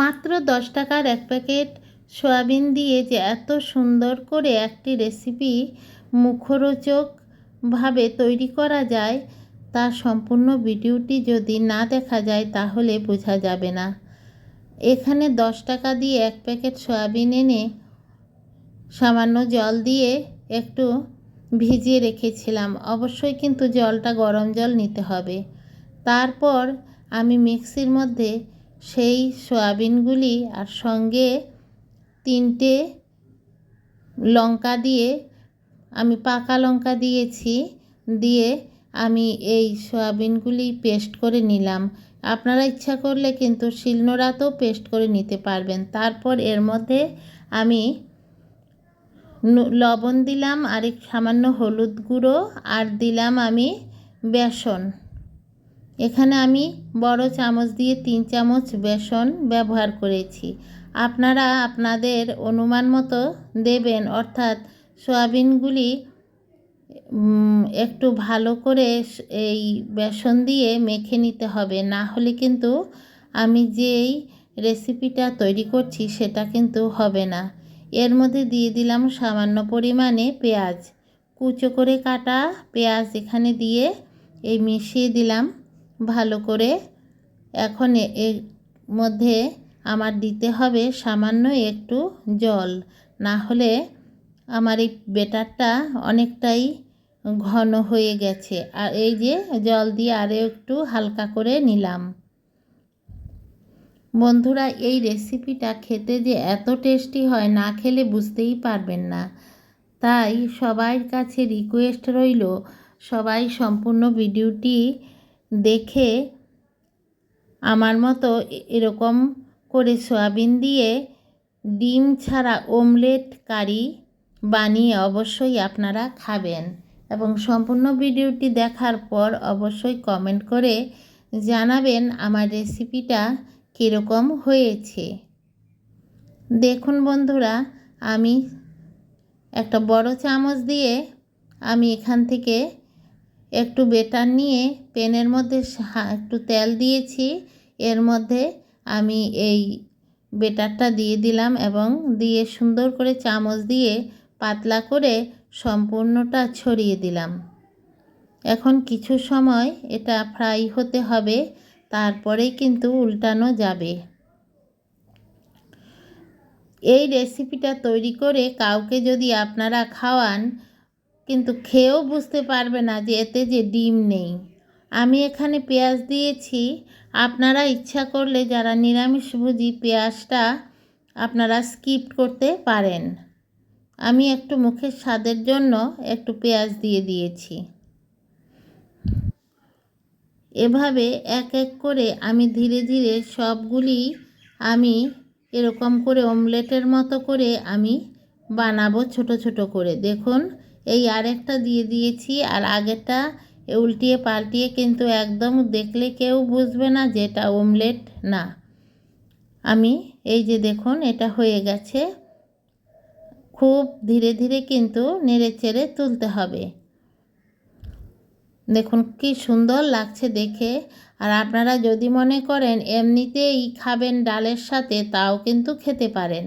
মাত্র দশ টাকার এক প্যাকেট সয়াবিন দিয়ে যে এত সুন্দর করে একটি রেসিপি মুখরোচকভাবে তৈরি করা যায় তার সম্পূর্ণ ভিডিওটি যদি না দেখা যায় তাহলে বোঝা যাবে না। এখানে দশ টাকা দিয়ে এক প্যাকেট সয়াবিন এনে সামান্য জল দিয়ে একটু ভিজিয়ে রেখেছিলাম। অবশ্যই কিন্তু জলটা গরম জল নিতে হবে। তারপর আমি মিক্সির মধ্যে সেই সয়াবিনগুলি আর সঙ্গে তিনটে লঙ্কা দিয়ে, আমি পাকা লঙ্কা দিয়েছি, দিয়ে আমি এই সয়াবিনগুলি পেস্ট করে নিলাম। আপনারা ইচ্ছা করলে কিন্তু শিলনোড়াতেও পেস্ট করে নিতে পারবেন। তারপর এর মধ্যে আমি লবণ দিলাম আর সামান্য হলুদ গুঁড়ো, আর দিলাম আমি বেসন। এখানে আমি বড় চামচ দিয়ে তিন চামচ বেসন ব্যবহার করেছি। আপনারা আপনাদের অনুমান মতো দেবেন, অর্থাৎ সয়াবিনগুলি একটু ভালো করে এই বেসন দিয়ে মেখে নিতে হবে। না হলে কিন্তু আমি যেই রেসিপিটা তৈরি করছি সেটা কিন্তু হবে না। এর মধ্যে দিয়ে দিলাম সামান্য পরিমাণে পেঁয়াজ। কুচো করে কাটা পেঁয়াজ এখানে দিয়ে এই মিশিয়ে দিলাম। ভালো করে এখন এর মধ্যে আমার দিতে হবে সামান্য একটু জল। না হলে আমার এই বেটারটা অনেকটাই ঘন হয়ে গেছে। আর এই যে জল দিয়ে আরও একটু হালকা করে নিলাম। বন্ধুরা, এই রেসিপিটা খেতে যে এত টেস্টি হয় না খেলে বুঝতেই পারবেন না। তাই সবার কাছে রিকোয়েস্ট রইল, সবাই সম্পূর্ণ ভিডিওটি দেখে আমার মতো এরকম করে সয়াবিন দিয়ে ডিম ছাড়া ওমলেট কারি বানিয়ে অবশ্যই আপনারা খাবেন। এবং সম্পূর্ণ ভিডিওটি দেখার পর অবশ্যই কমেন্ট করে জানাবেন আমার রেসিপিটা কীরকম হয়েছে। দেখুন বন্ধুরা, আমি একটা বড় চামচ দিয়ে আমি এখান থেকে একটু বেটার নিয়ে পেনের মধ্যে একটু তেল দিয়েছি। এর মধ্যে আমি এই বেটারটা দিয়ে দিলাম এবং দিয়ে সুন্দর করে চামচ দিয়ে পাতলা করে সম্পূর্ণটা ছড়িয়ে দিলাম। এখন কিছু সময় এটা ফ্রাই হতে হবে, তারপরেই কিন্তু উল্টানো যাবে। এই রেসিপিটা তৈরি করে কাউকে যদি আপনারা খাওয়ান কিন্তু খেয়েও বুঝতে পারবে না যে এতে যে ডিম নেই। আমি এখানে পেঁয়াজ দিয়েছি। আপনারা ইচ্ছা করলে যারা নিরামিষভোজী পেঁয়াজটা আপনারা স্কিপ করতে পারেন। আমি একটু মুখের স্বাদের জন্য একটু পেঁয়াজ দিয়ে দিয়েছি। এভাবে এক এক করে আমি ধীরে ধীরে সবগুলি আমি এরকম করে অমলেটের মতো করে আমি বানাবো ছোট ছোট করে। দেখুন এই আরেকটা দিয়ে দিয়েছি আর আগেরটা উল্টিয়ে পাল্টিয়ে কিন্তু একদম দেখলে কেউ বুঝবে না যে এটা অমলেট না। আমি এই যে দেখুন এটা হয়ে গেছে। খুব ধীরে ধীরে কিন্তু নেড়ে চেড়ে তুলতে হবে। দেখুন কি সুন্দর লাগছে দেখে। আর আপনারা যদি মনে করেন এমনিতেই খাবেন ডালের সাথে, তাও কিন্তু খেতে পারেন।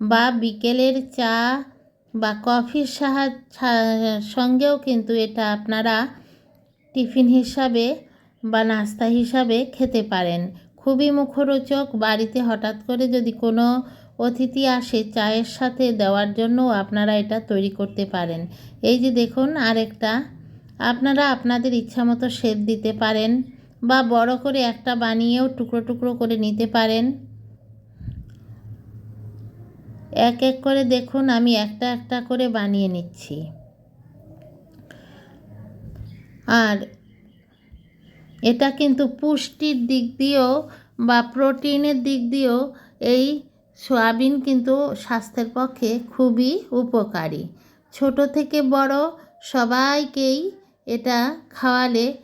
বা বিকেলের চা বা কফির সাহা সঙ্গেও কিন্তু এটা আপনারা টিফিন হিসাবে বা নাস্তা হিসাবে খেতে পারেন। খুবই মুখরোচক বাড়িতে হঠাৎ করে যদি কোনো অতিথি আসে চায়ের সাথে দেওয়ার জন্য আপনারা এটা তৈরি করতে পারেন। এই যে দেখুন আরেকটা, আপনারা আপনাদের ইচ্ছা মতো শেপ দিতে পারেন বা বড় করে একটা বানিয়েও টুকরো টুকরো করে নিতে পারেন। এক এক করে দেখুন, আমি একটা একটা করে বানিয়ে নিচ্ছি। আর এটা কিন্তু পুষ্টির দিক দিয়েও বা প্রোটিনের দিক দিয়েও এই সয়াবিন কিন্তু স্বাস্থ্যের পক্ষে খুবই উপকারী। ছোট থেকে বড় সবাইকেই এটা খাওয়ালে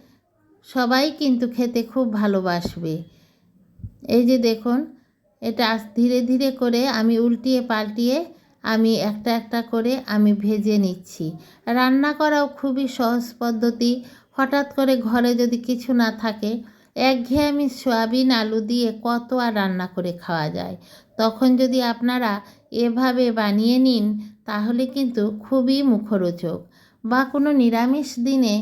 সবাই কিন্তু খেতে খুব ভালোবাসবে। এই যে দেখুন এটা ধীরে ধীরে করে আমি উল্টিয়ে পাল্টিয়ে আমি একটা একটা করে আমি ভেজে নিচ্ছি। রান্না করাও খুবই সহজ পদ্ধতি। হঠাৎ করে ঘরে যদি কিছু না থাকে, একঘেয়েমি সয়াবিন আলু দিয়ে কত আর রান্না করে খাওয়া যায়? তখন যদি আপনারা এভাবে বানিয়ে নিন, তাহলে কিন্তু খুবই মুখরোচক। বা কোনো নিরামিষ দিনে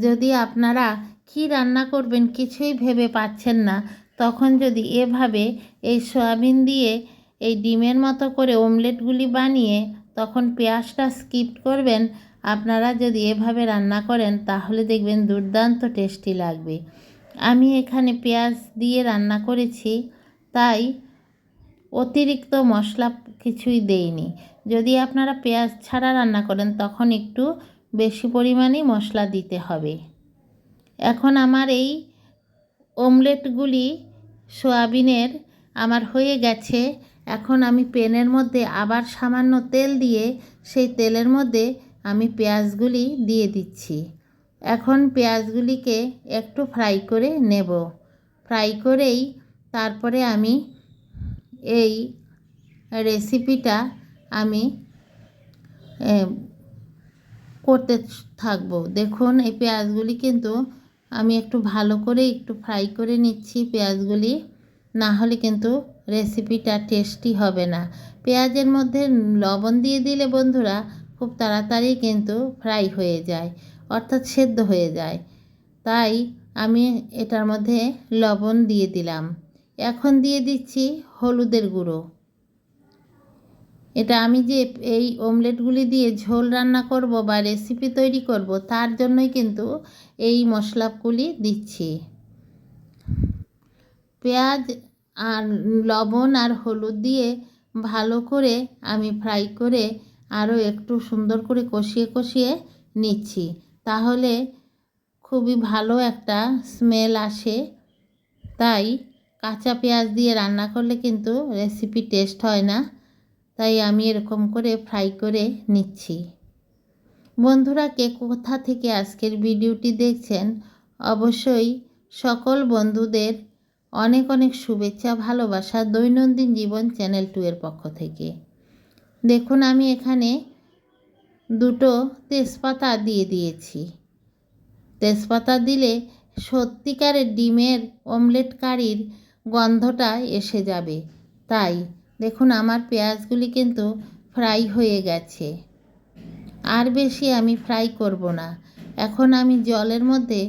যদি আপনারা কী রান্না করবেন কিছুই ভেবে পাচ্ছেন না তখন যদি এভাবে এই সয়াবিন দিয়ে এই ডিমের মতো করে ওমলেটগুলি বানিয়ে তখন পেঁয়াজটা স্কিপ করবেন, আপনারা যদি এভাবে রান্না করেন তাহলে দেখবেন দুর্দান্ত টেস্টি লাগবে। আমি এখানে পেঁয়াজ দিয়ে রান্না করেছি, তাই অতিরিক্ত মশলা কিছুই দেইনি। যদি আপনারা পেঁয়াজ ছাড়া রান্না করেন তখন একটু বেশি পরিমাণেই মশলা দিতে হবে। এখন আমার এই ওমলেটগুলি সয়াবিনের আমার হয়ে গেছে। এখন আমি পেনের মধ্যে আবার সামান্য তেল দিয়ে সেই তেলের মধ্যে আমি পেঁয়াজগুলি দিয়ে দিচ্ছি। এখন পেঁয়াজগুলিকে একটু ফ্রাই করে নেব। ফ্রাই করেই তারপরে আমি এই রেসিপিটা আমি করতে থাকব। দেখুন, এই পেঁয়াজগুলি কিন্তু আমি একটু ভালো করে একটু ফ্রাই করে নিচ্ছি পেঁয়াজগুলি। না হলে কিন্তু রেসিপিটা টেস্টি হবে না। পেঁয়াজের মধ্যে লবণ দিয়ে দিলে বন্ধুরা খুব তাড়াতাড়ি কিন্তু ফ্রাই হয়ে যায়, অর্থাৎ সেদ্ধ হয়ে যায়। তাই আমি এটার মধ্যে লবণ দিয়ে দিলাম। এখন দিয়ে দিচ্ছি হলুদের গুঁড়ো। এটা আমি যে এই অমলেটগুলি দিয়ে ঝোল রান্না করব বা রেসিপি তৈরি করব, তার জন্যই কিন্তু এই মশলাগুলি দিচ্ছি। পেঁয়াজ আর লবণ আর হলুদ দিয়ে ভালো করে আমি ফ্রাই করে আরও একটু সুন্দর করে কষিয়ে কষিয়ে নিচ্ছি। তাহলে খুবই ভালো একটা স্মেল আসে। তাই কাঁচা পেঁয়াজ দিয়ে রান্না করলে কিন্তু রেসিপি টেস্ট হয় না। তাই আমি এরকম করে ফ্রাই করে নিচ্ছি। বন্ধুরা, কে কোথা থেকে আজকের ভিডিওটি দেখছেন, অবশ্যই সকল বন্ধুদের অনেক অনেক শুভেচ্ছা, ভালোবাসা, দৈনন্দিন জীবন চ্যানেল টু এর পক্ষ থেকে। দেখুন, আমি এখানে দুটো তেজপাতা দিয়ে দিয়েছি। তেজপাতা দিলে সত্যিকারের ডিমের অমলেট কারির গন্ধটা এসে যাবে। তাই দেখুন, আমার পেঁয়াজগুলি কিন্তু ফ্রাই হয়ে গেছে। আর বেশি আমি ফ্রাই করব না। এখন আমি জলের মধ্যে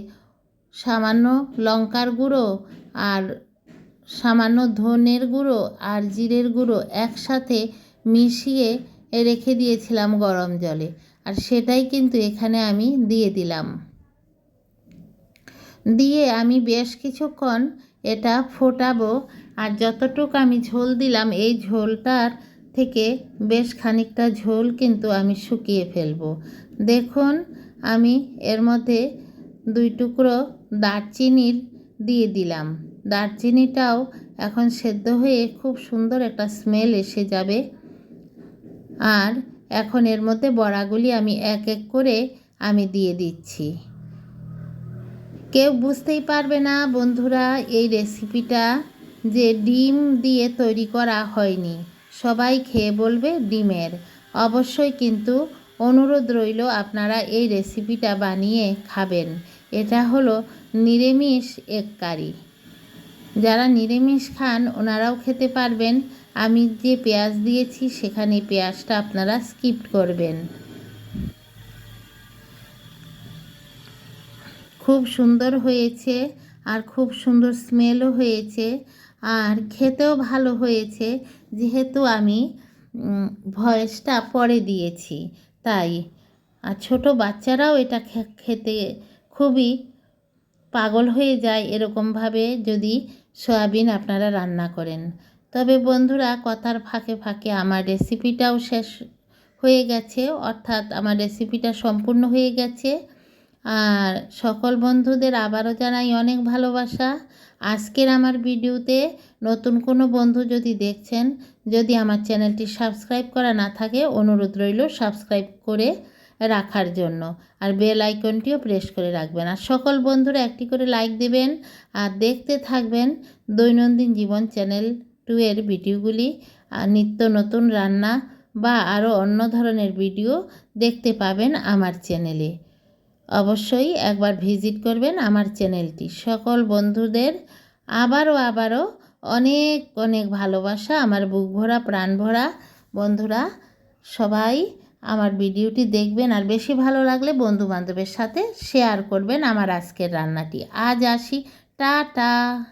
সামান্য লঙ্কার গুঁড়ো আর সামান্য ধনের গুঁড়ো আর জিরের গুঁড়ো একসাথে মিশিয়ে রেখে দিয়েছিলাম গরম জলে। আর সেটাই কিন্তু এখানে আমি দিয়ে দিলাম। দিয়ে আমি বেশ কিছুক্ষণ এটা ফোটাবো। আর যতটুকু আমি ঝোল দিলাম, এই ঝোলটার থেকে বেশ খানিকটা ঝোল কিন্তু আমি শুকিয়ে ফেলব। দেখুন, আমি এর মধ্যে দুই টুকরো দারচিনির দিয়ে দিলাম। দারচিনিটাও এখন সেদ্ধ হয়ে খুব সুন্দর একটা স্মেল এসে যাবে। আর এখন এর মধ্যে বড়াগুলি আমি এক এক করে আমি দিয়ে দিচ্ছি। কেউ বুঝতেই পারবে না বন্ধুরা, এই রেসিপিটা যে ডিম দিয়ে তৈরি করা হয়নি। সবাই খেয়ে বলবে ডিমের। অবশ্যই কিন্তু অনুরোধ রইল আপনারা এই রেসিপিটা বানিয়ে খাবেন। এটা হলো নিরামিষ এক কারি। যারা নিরামিষ খান ওনারাও খেতে পারবেন। আমি যে পেঁয়াজ দিয়েছি সেখানে পেঁয়াজটা আপনারা স্কিপ করবেন। খুব সুন্দর হয়েছে আর খুব সুন্দর স্মেলও হয়েছে। আর খেতেও ভালো হয়েছে, যেহেতু আমি ভয়েসটা পরে দিয়েছি। তাই, আর ছোট বাচ্চারাও এটা খেতে খুবই পাগল হয়ে যায় এরকমভাবে যদি সয়াবিন আপনারা রান্না করেন। তবে বন্ধুরা, কথার ফাঁকে ফাঁকে আমার রেসিপিটাও শেষ হয়ে গেছে, অর্থাৎ আমার রেসিপিটা সম্পূর্ণ হয়ে গেছে। আর সকল বন্ধুদের আবারও জানাই অনেক ভালোবাসা। আজকের আমার ভিডিওতে নতুন কোনো বন্ধু যদি দেখছেন, যদি আমার চ্যানেলটি সাবস্ক্রাইব করা না থাকে, অনুরোধ রইল সাবস্ক্রাইব করে রাখার জন্য। আর বেল আইকনটিও প্রেস করে রাখবেন। আর সকল বন্ধুরা একটি করে লাইক দেবেন। আর দেখতে থাকবেন দৈনন্দিন জীবন চ্যানেল টু এর ভিডিওগুলি, আর নিত্য নতুন রান্না বা আরও অন্য ধরনের ভিডিও দেখতে পাবেন আমার চ্যানেলে। অবশ্যই একবার ভিজিট করবেন আমার চ্যানেলটি। সকল বন্ধুদের আবারও আবারও অনেক অনেক ভালোবাসা, আমার বুক ভরা প্রাণ ভরা বন্ধুরা। সবাই আমার ভিডিওটি দেখবেন আর বেশি ভালো লাগলে বন্ধু বান্ধবের সাথে শেয়ার করবেন আমার আজকের রান্নাটি। আজ আসি, টাটা।